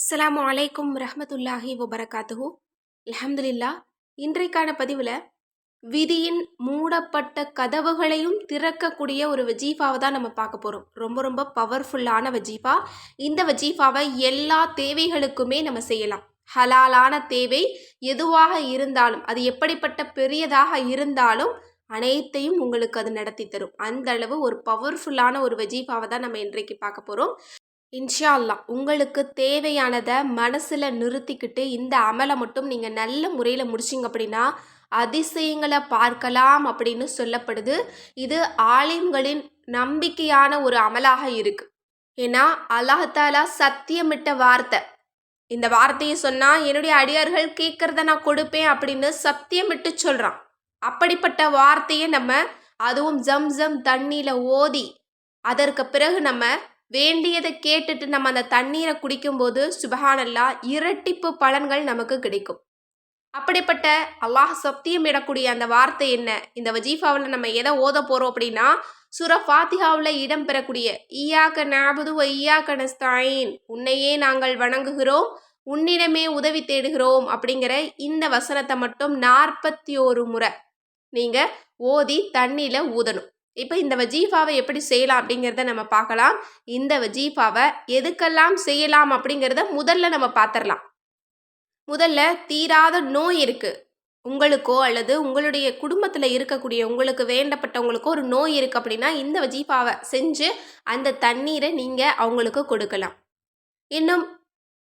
அஸ்லாம் அலைக்கும் ரஹமத்துல்லாஹி வபரகாத்துஹு. அலமதுல்லா இன்றைக்கான பதிவில் விதியின் மூடப்பட்ட கதவுகளையும் திறக்கக்கூடிய ஒரு வஜீஃபாவை தான் நம்ம பார்க்க போகிறோம் ரொம்ப ரொம்ப பவர்ஃபுல்லான வஜீஃபா. இந்த வஜீஃபாவை எல்லா தேவைகளுக்குமே நம்ம செய்யலாம். ஹலாலான தேவை எதுவாக இருந்தாலும் அது எப்படிப்பட்ட பெரியதாக இருந்தாலும் அனைத்தையும் உங்களுக்கு அது நடத்தி தரும். அந்த அளவு ஒரு பவர்ஃபுல்லான ஒரு வஜீஃபாவை தான் நம்ம இன்றைக்கு பார்க்க போகிறோம் இன்ஷா அல்லாஹ் உங்களுக்கு தேவையானதை மனசில் நிறுத்திக்கிட்டு இந்த அமலை மட்டும் நீங்கள் நல்ல முறையில் முடிச்சிங்க அப்படின்னா அதிசயங்களை பார்க்கலாம் அப்படின்னு சொல்லப்படுது. இது ஆலிம்களின் நம்பிக்கையான ஒரு அமலாக இருக்கு. ஏன்னா அல்லாஹாலா சத்தியமிட்ட வார்த்தை. இந்த வார்த்தையை சொன்னால் என்னுடைய அடியார்கள் கேட்குறத நான் கொடுப்பேன் அப்படின்னு சத்தியமிட்டு சொல்கிறான் அப்படிப்பட்ட வார்த்தையை நம்ம அதுவும் ஜம் ஜம் தண்ணியில் ஓதி அதற்கு பிறகு நம்ம வேண்டியதை கேட்டுட்டு நம்ம அந்த தண்ணீரை குடிக்கும்போது சுபஹானல்லா இரட்டிப்பு பலன்கள் நமக்கு கிடைக்கும். அப்படிப்பட்ட அல்லாஹ் சத்தியம் இடக்கூடிய அந்த வார்த்தை என்ன? இந்த வஜீஃபாவில் நம்ம எதை ஓத போகிறோம் அப்படின்னா சுர ஃபாத்திஹாவில் இடம்பெறக்கூடிய ஈயாக்க நாபுது ஐயாக்க நஸ்தாயின் உன்னையே நாங்கள் வணங்குகிறோம் உன்னிடமே உதவி தேடுகிறோம் அப்படிங்கிற இந்த வசனத்தை மட்டும் நாற்பத்தி ஒரு முறை நீங்கள் ஓதி தண்ணியில் ஊதணும். இப்போ இந்த வஜீஃபாவை எப்படி செய்யலாம் அப்படிங்கிறத நம்ம பார்க்கலாம். இந்த வஜீஃபாவை எதுக்கெல்லாம் செய்யலாம் அப்படிங்கிறத முதல்ல நம்ம பார்த்துடலாம் முதல்ல தீராத நோய் இருக்குது உங்களுக்கோ அல்லது உங்களுடைய குடும்பத்தில் இருக்கக்கூடிய உங்களுக்கு வேண்டப்பட்டவங்களுக்கோ ஒரு நோய் இருக்குது அப்படின்னா இந்த வஜீஃபாவை செஞ்சு அந்த தண்ணீரை நீங்கள் அவங்களுக்கு கொடுக்கலாம். இன்னும்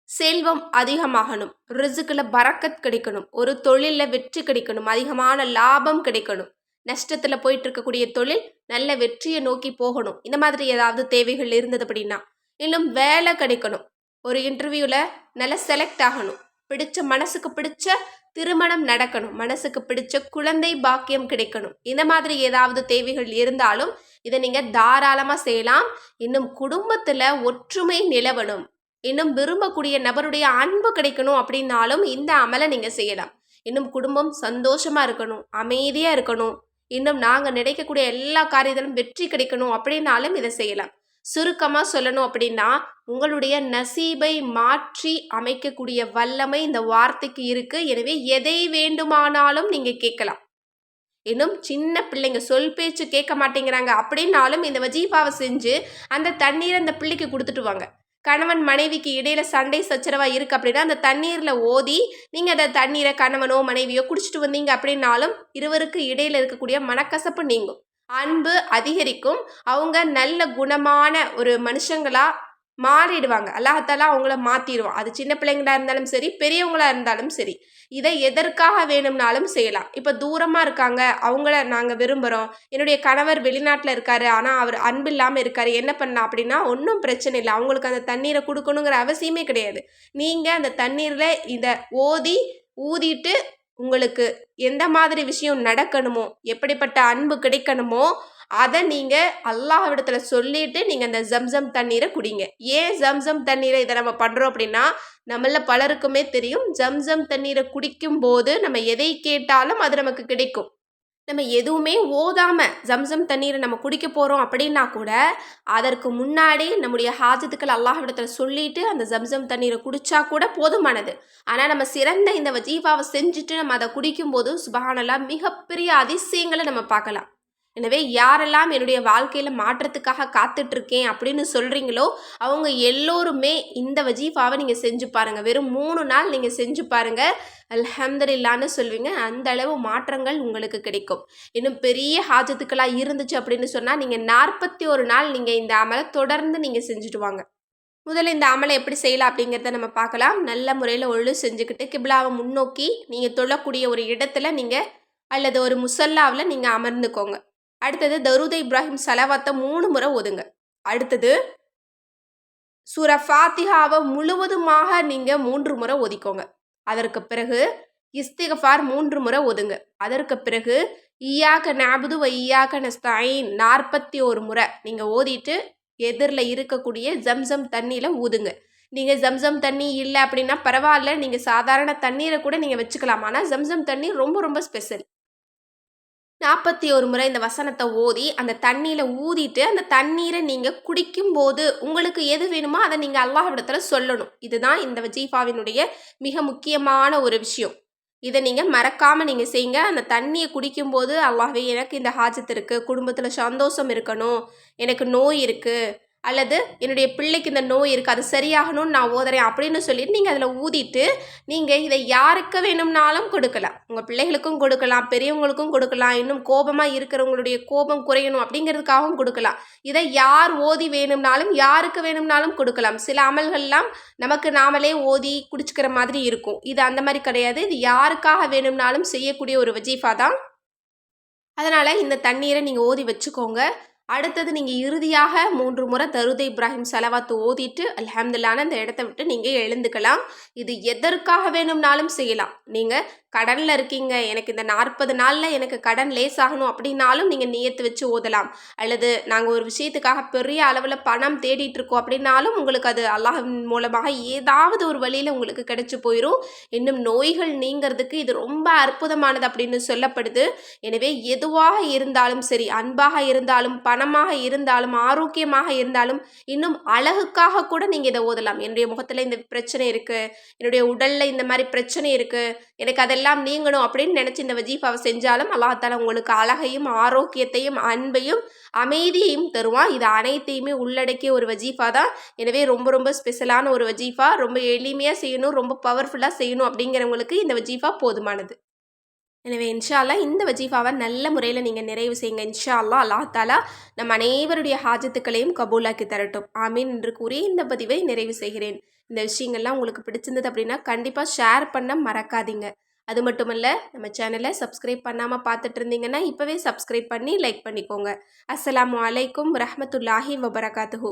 செல்வம் அதிகமாகணும். ரிசுக்கில் பறக்கத் கிடைக்கணும். ஒரு தொழிலில் வெற்றி கிடைக்கணும். அதிகமான லாபம் கிடைக்கணும். நஷ்டத்தில் போயிட்டு இருக்கக்கூடிய தொழில் நல்ல வெற்றியை நோக்கி போகணும். இந்த மாதிரி ஏதாவது தேவைகள் இருந்தது அப்படின்னா இன்னும் வேலை கிடைக்கணும். ஒரு இன்டர்வியூவில் நல்லா செலக்ட் ஆகணும். பிடிச்ச மனசுக்கு பிடிச்ச திருமணம் நடக்கணும். மனசுக்கு பிடிச்ச குழந்தை பாக்கியம் கிடைக்கணும். இந்த மாதிரி ஏதாவது தேவைகள் இருந்தாலும் இதை நீங்கள் தாராளமாக செய்யலாம். இன்னும் குடும்பத்தில் ஒற்றுமை நிலவணும். இன்னும் விரும்பக்கூடிய நபருடைய அன்பு கிடைக்கணும் அப்படின்னாலும் இந்த அமலை நீங்கள் செய்யலாம். இன்னும் குடும்பம் சந்தோஷமாக இருக்கணும். அமைதியாக இருக்கணும். இன்னும் நாங்கள் நினைக்கக்கூடிய எல்லா காரியத்திலும் வெற்றி கிடைக்கணும் அப்படின்னாலும் இதை செய்யலாம். சுருக்கமாக சொல்லணும் அப்படின்னா உங்களுடைய நசீபை மாற்றி அமைக்கக்கூடிய வல்லமை இந்த வார்த்தைக்கு இருக்கு. எனவே எதை வேண்டுமானாலும் நீங்கள் கேட்கலாம். இன்னும் சின்ன பிள்ளைங்க சொல் பேச்சு கேட்க மாட்டேங்கிறாங்க அப்படின்னாலும் இந்த வஜீஃபாவை செஞ்சு அந்த தண்ணீரை அந்த பிள்ளைக்கு கொடுத்துட்டு வாங்க. கணவன் மனைவிக்கு இடையில சண்டை சச்சரவா இருக்கு அப்படின்னா அந்த தண்ணீர்ல ஓதி நீங்க அந்த தண்ணீரை கணவனோ மனைவியோ குடிச்சிட்டு வந்தீங்க அப்படின்னாலும் இருவருக்கு இடையில இருக்கக்கூடிய மனக்கசப்பு நீங்கும். அன்பு அதிகரிக்கும். அவங்க நல்ல குணமான ஒரு மனுஷங்களா மாறிடுவாங்க. அல்லாஹாலா அவங்கள மாற்றிடுவான் அது சின்ன பிள்ளைங்களா இருந்தாலும் சரி பெரியவங்களா இருந்தாலும் சரி இதை எதற்காக வேணும்னாலும் செய்யலாம். இப்போ தூரமாக இருக்காங்க அவங்கள நாங்கள் விரும்புகிறோம் என்னுடைய கணவர் வெளிநாட்டில் இருக்காரு ஆனால் அவர் அன்பு இல்லாமல் இருக்காரு. என்ன பண்ணலாம் அப்படின்னா ஒன்றும் பிரச்சனை இல்லை. அவங்களுக்கு அந்த தண்ணீரை கொடுக்கணுங்கிற அவசியமே கிடையாது. நீங்கள் அந்த தண்ணீரில் இதை ஓதி ஊதிட்டு உங்களுக்கு எந்த மாதிரி விஷயம் நடக்கணுமோ எப்படிப்பட்ட அன்பு கிடைக்கணுமோ அதை நீங்கள் அல்லாஹ்விடத்துல சொல்லிட்டு நீங்கள் அந்த ஜம்சம் தண்ணீரை குடிங்க. ஏன் ஜம்சம் தண்ணீரை இதை நம்ம பண்ணுறோம் அப்படின்னா நம்மள பலருக்குமே தெரியும் ஜம்சம் தண்ணீரை குடிக்கும் போது நம்ம எதை கேட்டாலும் அது நமக்கு கிடைக்கும். நம்ம எதுவுமே ஓதாமல் ஜம்சம் தண்ணீரை நம்ம குடிக்க போகிறோம் அப்படின்னா கூட அதற்கு முன்னாடி நம்முடைய ஹாஜத்துக்கள் அல்லாஹிடத்தில் சொல்லிட்டு அந்த ஜம்சம் தண்ணீரை குடித்தா கூட போதுமானது. ஆனால் நம்ம சிறந்த இந்த வஜீஃபாவை செஞ்சுட்டு நம்ம அதை குடிக்கும்போது சுபஹானல்லா மிகப்பெரிய அதிசயங்களை நம்ம பார்க்கலாம். எனவே யாரெல்லாம் என்னுடைய வாழ்க்கையில் மாற்றத்துக்காக காத்துட்ருக்கேன் அப்படின்னு சொல்கிறீங்களோ அவங்க எல்லோருமே இந்த வஜீஃபாவை நீங்கள் செஞ்சு பாருங்கள் வெறும் மூணு நாள் நீங்கள் செஞ்சு பாருங்கள் அல்ஹம்துலில்லான்னு சொல்வீங்க. அந்த அளவு மாற்றங்கள் உங்களுக்கு கிடைக்கும். இன்னும் பெரிய ஹாஜத்துக்களாக இருந்துச்சு அப்படின்னு சொன்னால் நீங்கள் நாற்பத்தி ஒரு நாள் நீங்கள் இந்த அமலை தொடர்ந்து நீங்கள் செஞ்சுட்டு வாங்க. முதல்ல இந்த அமலை எப்படி செய்யலாம் அப்படிங்கிறத நம்ம பார்க்கலாம். நல்ல முறையில் ஒழு செஞ்சுக்கிட்டு கிபிலாவை முன்னோக்கி நீங்கள் தொழக்கூடிய ஒரு இடத்துல நீங்கள் அல்லது ஒரு முசல்லாவில் நீங்கள் அமர்ந்துக்கோங்க. அடுத்தது தருத இப்ராஹிம் சலவாத்தை மூணு முறை ஒதுங்க அடுத்தது சூர ஃபாத்திஹாவை முழுவதுமாக நீங்கள் மூன்று முறை ஒதுக்கோங்க அதற்கு பிறகு இஸ்திகஃபார் மூன்று முறை ஒதுங்க அதற்கு பிறகு ஈயாக்க நாபுது வையாக்க நஸ்தாயின் நாற்பத்தி ஒரு முறை நீங்கள் ஓதிட்டு எதிரில் இருக்கக்கூடிய ஜம்சம் தண்ணியில் ஊதுங்க. நீங்கள் ஜம்சம் தண்ணி இல்லை அப்படின்னா பரவாயில்ல. நீங்கள் சாதாரண தண்ணீரை கூட நீங்கள் வச்சுக்கலாம். ஆனால் ஜம்சம் தண்ணி ரொம்ப ரொம்ப ஸ்பெஷல். நாற்பத்தி ஒரு முறை இந்த வசனத்தை ஓதி அந்த தண்ணியில் ஊதிட்டு அந்த தண்ணீரை நீங்கள் குடிக்கும்போது உங்களுக்கு எது வேணுமோ அதை நீங்கள் அல்லாஹிடத்தில் சொல்லணும். இதுதான் இந்த ஜீஃபாவினுடைய மிக முக்கியமான ஒரு விஷயம். இதை நீங்கள் மறக்காமல் நீங்கள் செய்யுங்க. அந்த தண்ணியை குடிக்கும்போது அல்லாஹ்வே எனக்கு இந்த ஹாஜத் இருக்குது குடும்பத்தில் சந்தோஷம் இருக்கணும் எனக்கு நோய் இருக்குது அல்லது என்னுடைய பிள்ளைக்கு இந்த நோய் இருக்குது அது சரியாகணும்னு நான் ஓதுறேன் அப்படின்னு சொல்லிட்டு நீங்கள் அதில் ஊதிட்டு நீங்கள் இதை யாருக்கு வேணும்னாலும் கொடுக்கலாம். உங்கள் பிள்ளைகளுக்கும் கொடுக்கலாம் பெரியவங்களுக்கும் கொடுக்கலாம் இன்னும் கோபமாக இருக்கிறவங்களுடைய கோபம் குறையணும் அப்படிங்கிறதுக்காகவும் கொடுக்கலாம். இதை யார் ஓதி வேணும்னாலும் யாருக்கு வேணும்னாலும் கொடுக்கலாம். சில அமல்கள்லாம் நமக்கு நாமளே ஓதி குடிச்சுக்கிற மாதிரி இருக்கும். இது அந்த மாதிரி கிடையாது. இது யாருக்காக வேணும்னாலும் செய்யக்கூடிய ஒரு வஜீஃபா தான். அதனால் இந்த தண்ணீரை நீங்கள் ஓதி வச்சுக்கோங்க. அடுத்தது நீங்கள் இறுதியாக மூன்று முறை தருத இப்ராஹிம் செலவாத்து ஓதிட்டு அல்ஹம்துல்லான அந்த இடத்த விட்டு நீங்கள் எழுந்துக்கலாம். இது எதற்காக வேணும்னாலும் செய்யலாம். நீங்கள் கடனில் இருக்கீங்க எனக்கு இந்த நாற்பது நாளில் எனக்கு கடன் லேஸ் ஆகணும் அப்படின்னாலும் நீங்கள் நியத்து வச்சு ஓதலாம். அல்லது நாங்கள் ஒரு விஷயத்துக்காக பெரிய அளவில் பணம் தேடிட்டு இருக்கோம் அப்படின்னாலும் உங்களுக்கு அது அல்லாஹ் மூலமாக ஏதாவது ஒரு வழியில் உங்களுக்கு கிடைச்சி போயிடும் இன்னும் நோய்கள் நீங்கிறதுக்கு இது ரொம்ப அற்புதமானது அப்படின்னு சொல்லப்படுது. எனவே எதுவாக இருந்தாலும் சரி அன்பாக இருந்தாலும் பணமாக இருந்தாலும் ஆரோக்கியமாக இருந்தாலும் இன்னும் அழகுக்காக கூட நீங்கள் இதை ஓதலாம். என்னுடைய முகத்தில் இந்த பிரச்சனை இருக்குது என்னுடைய உடலில் இந்த மாதிரி பிரச்சனை இருக்குது எனக்கு அதெல்லாம் நீங்கணும் அப்படின்னு நினச்சி இந்த வஜீஃபாவை செஞ்சாலும் அல்லாஹால உங்களுக்கு அழகையும் ஆரோக்கியத்தையும் அன்பையும் அமைதியையும் தருவான். இது அனைத்தையுமே உள்ளடக்கிய ஒரு வஜீஃபா தான். எனவே ரொம்ப ரொம்ப ஸ்பெஷலான ஒரு வஜீஃபா. ரொம்ப எளிமையாக செய்யணும் ரொம்ப பவர்ஃபுல்லாக செய்யணும் அப்படிங்கிறவங்களுக்கு இந்த வஜீஃபா போதுமானது. எனவே இன்ஷா அல்லா இந்த வஜீஃபாவை நல்ல முறையில் நீங்கள் நிறைவு செய்யுங்க. இன்ஷா அல்லா அல்லாஹ் தாலா நம் அனைவருடைய ஹாஜத்துக்களையும் கபூலாக்கி தரட்டும். ஆமீன் என்று கூறி இந்த பதிவை நிறைவு செய்கிறேன். இந்த விஷயங்கள்லாம் உங்களுக்கு பிடிச்சிருந்தது அப்படின்னா கண்டிப்பாக ஷேர் பண்ண மறக்காதீங்க. அது மட்டும் இல்லை நம்ம சேனலை சப்ஸ்கிரைப் பண்ணாமல் பார்த்துட்டு இருந்தீங்கன்னா இப்போவே சப்ஸ்கிரைப் பண்ணி லைக் பண்ணிக்கோங்க. அஸ்ஸலாமு அலைக்கும் ரஹமத்துல்லாஹி வபரகாத்துஹூ.